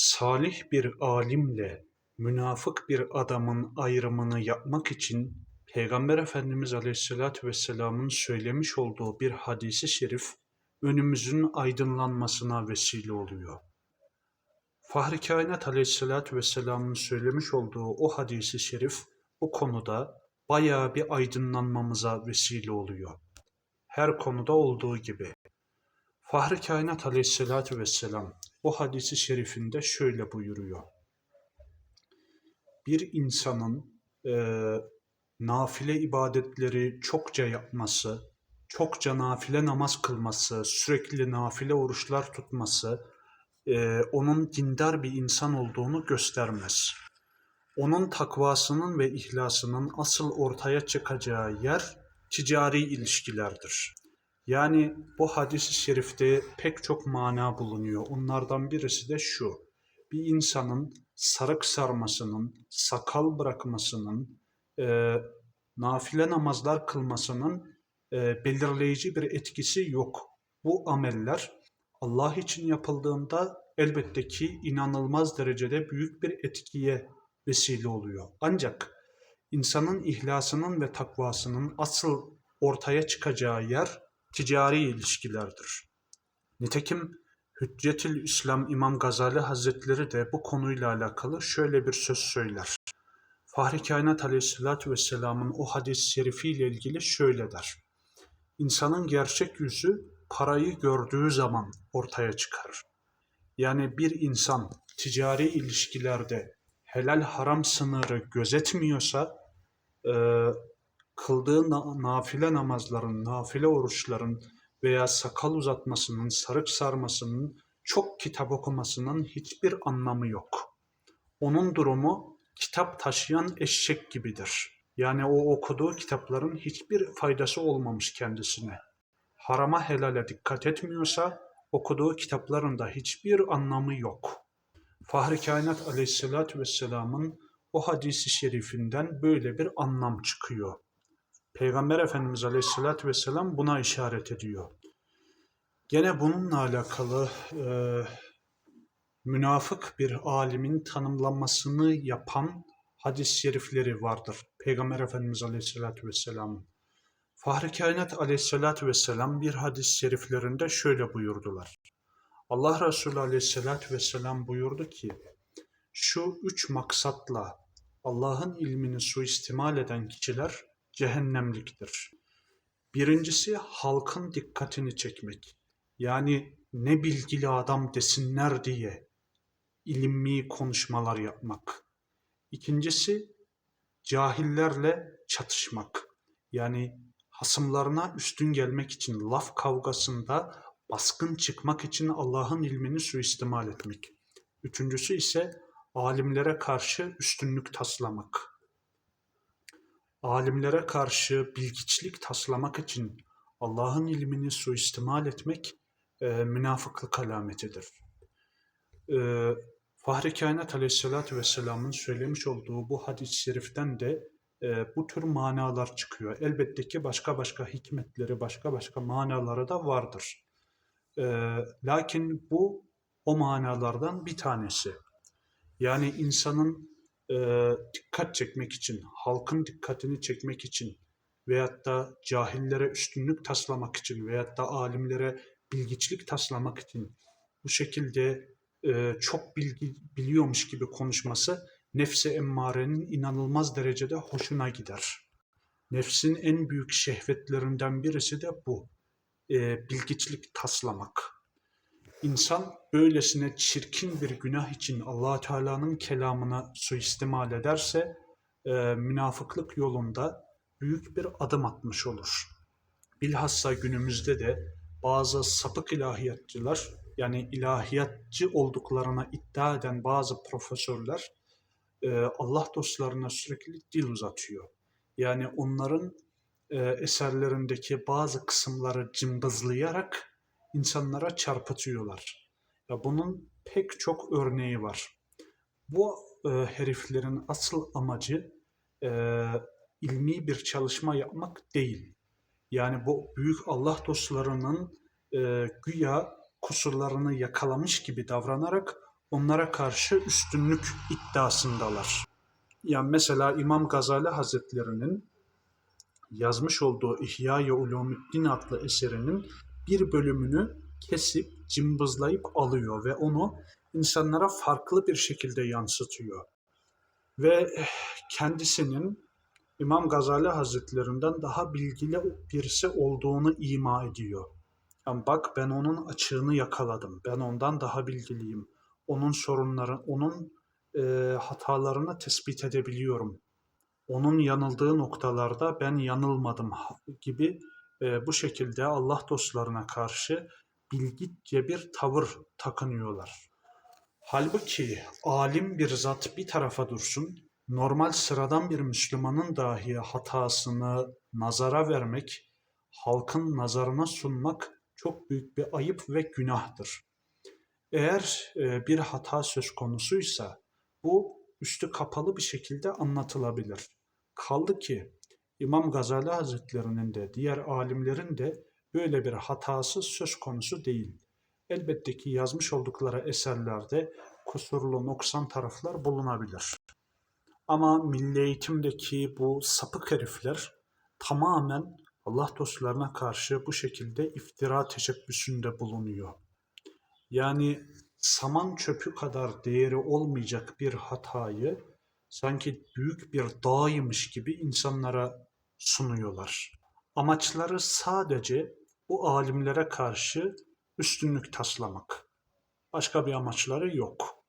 salih bir alimle münafık bir adamın ayrımını yapmak için Peygamber Efendimiz Aleyhisselatü Vesselam'ın söylemiş olduğu bir hadisi şerif önümüzün aydınlanmasına vesile oluyor. Fahri Kainat Aleyhisselatü Vesselam'ın söylemiş olduğu o hadisi şerif bu konuda bayağı bir aydınlanmamıza vesile oluyor. Her konuda olduğu gibi. Fahri Kainat Aleyhisselatü Vesselam o hadisi şerifinde şöyle buyuruyor. Bir insanın e, nafile ibadetleri çokça yapması, çokça nafile namaz kılması, sürekli nafile oruçlar tutması, e, onun dindar bir insan olduğunu göstermez. Onun takvasının ve ihlasının asıl ortaya çıkacağı yer ticari ilişkilerdir. Yani bu hadis-i şerifte pek çok mana bulunuyor. Onlardan birisi de şu. Bir insanın sarık sarmasının, sakal bırakmasının, e, nafile namazlar kılmasının e, belirleyici bir etkisi yok. Bu ameller Allah için yapıldığında elbette ki inanılmaz derecede büyük bir etkiye vesile oluyor. Ancak insanın ihlasının ve takvasının asıl ortaya çıkacağı yer ticari ilişkilerdir. Nitekim Hüccetül İslam İmam Gazali Hazretleri de bu konuyla alakalı şöyle bir söz söyler. Fahri Kainat Aleyhisselatü Vesselam'ın o hadis-i şerifiyle ilgili şöyle der. İnsanın gerçek yüzü parayı gördüğü zaman ortaya çıkar. Yani bir insan ticari ilişkilerde helal haram sınırı gözetmiyorsa, kıldığı na- nafile namazların, nafile oruçların veya sakal uzatmasının, sarık sarmasının, çok kitap okumasının hiçbir anlamı yok. Onun durumu kitap taşıyan eşek gibidir. Yani o okuduğu kitapların hiçbir faydası olmamış kendisine. Harama helale dikkat etmiyorsa okuduğu kitapların da hiçbir anlamı yok. Fahri Kainat Aleyhisselatü Vesselam'ın o hadisi şerifinden böyle bir anlam çıkıyor. Peygamber Efendimiz Aleyhisselatü Vesselam buna işaret ediyor. Gene bununla alakalı e, münafık bir alimin tanımlanmasını yapan hadis-i şerifleri vardır. Peygamber Efendimiz Aleyhisselatü Vesselam'ın. Fahri Kainat Aleyhisselatü Vesselam bir hadis-i şeriflerinde şöyle buyurdular. Allah Resulü Aleyhisselatü Vesselam buyurdu ki, şu üç maksatla Allah'ın ilmini suistimal eden kişiler cehennemliktir. Birincisi halkın dikkatini çekmek. Yani ne bilgili adam desinler diye ilimmi konuşmalar yapmak. İkincisi cahillerle çatışmak. Yani hasımlarına üstün gelmek için laf kavgasında baskın çıkmak için Allah'ın ilmini suistimal etmek. Üçüncüsü ise alimlere karşı üstünlük taslamak. Alimlere karşı bilgiçlik taslamak için Allah'ın ilmini suistimal etmek e, münafıklık alametidir. E, Fahri Kainat Aleyhisselatü Vesselam'ın söylemiş olduğu bu hadis-i şeriften de e, bu tür manalar çıkıyor. Elbette ki başka başka hikmetleri, başka başka manaları da vardır. E, lakin bu o manalardan bir tanesi. Yani insanın e, dikkat çekmek için, halkın dikkatini çekmek için veyahut da cahillere üstünlük taslamak için veyahut da alimlere bilgiçlik taslamak için bu şekilde e, çok bilgi biliyormuş gibi konuşması nefse emmarenin inanılmaz derecede hoşuna gider. Nefsin en büyük şehvetlerinden birisi de bu. E, bilgiçlik taslamak. İnsan böylesine çirkin bir günah için allah Teala'nın kelamını suistimal ederse e, münafıklık yolunda büyük bir adım atmış olur. Bilhassa günümüzde de bazı sapık ilahiyatçılar yani ilahiyatçı olduklarına iddia eden bazı profesörler e, Allah dostlarına sürekli dil uzatıyor. Yani onların e, eserlerindeki bazı kısımları cımbızlayarak insanlara çarpıtıyorlar. Ya bunun pek çok örneği var. Bu e, heriflerin asıl amacı e, ilmi bir çalışma yapmak değil. Yani bu büyük Allah dostlarının e, güya kusurlarını yakalamış gibi davranarak onlara karşı üstünlük iddiasındalar. Yani mesela İmam Gazali Hazretleri'nin yazmış olduğu İhya-i Ulumuddin adlı eserinin bir bölümünü kesip cımbızlayıp alıyor ve onu insanlara farklı bir şekilde yansıtıyor. Ve eh, kendisinin İmam Gazali Hazretlerinden daha bilgili birisi olduğunu ima ediyor. Yani bak ben onun açığını yakaladım. Ben ondan daha bilgiliyim. Onun sorunları, onun e, hatalarını tespit edebiliyorum. Onun yanıldığı noktalarda ben yanılmadım gibi e, bu şekilde Allah dostlarına karşı bilgice bir tavır takınıyorlar. Halbuki alim bir zat bir tarafa dursun, normal sıradan bir Müslümanın dahi hatasını nazara vermek, halkın nazarına sunmak çok büyük bir ayıp ve günahtır. Eğer e, bir hata söz konusuysa bu üstü kapalı bir şekilde anlatılabilir. Kaldı ki İmam Gazali Hazretleri'nin de diğer alimlerin de böyle bir hatası söz konusu değil. Elbette ki yazmış oldukları eserlerde kusurlu, noksan taraflar bulunabilir. Ama milli eğitimdeki bu sapık herifler tamamen Allah dostlarına karşı bu şekilde iftira teşebbüsünde bulunuyor. Yani saman çöpü kadar değeri olmayacak bir hatayı sanki büyük bir dağymış gibi insanlara sunuyorlar. Amaçları sadece bu alimlere karşı üstünlük taslamak. Başka bir amaçları yok.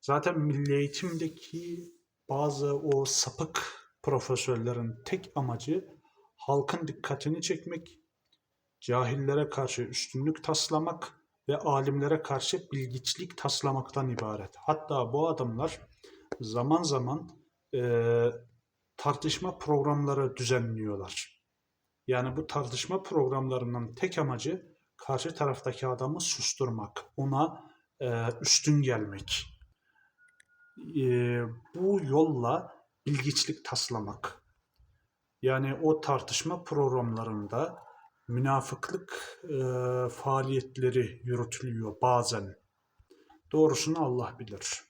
Zaten milli eğitimdeki bazı o sapık profesörlerin tek amacı halkın dikkatini çekmek, cahillere karşı üstünlük taslamak ve alimlere karşı bilgiçlik taslamaktan ibaret. Hatta bu adamlar zaman zaman eee, tartışma programları düzenliyorlar. Yani bu tartışma programlarının tek amacı karşı taraftaki adamı susturmak, ona eee, üstün gelmek. Eee, bu yolla bilgiçlik taslamak. Yani o tartışma programlarında münafıklık eee, faaliyetleri yürütülüyor bazen. Doğrusunu Allah bilir.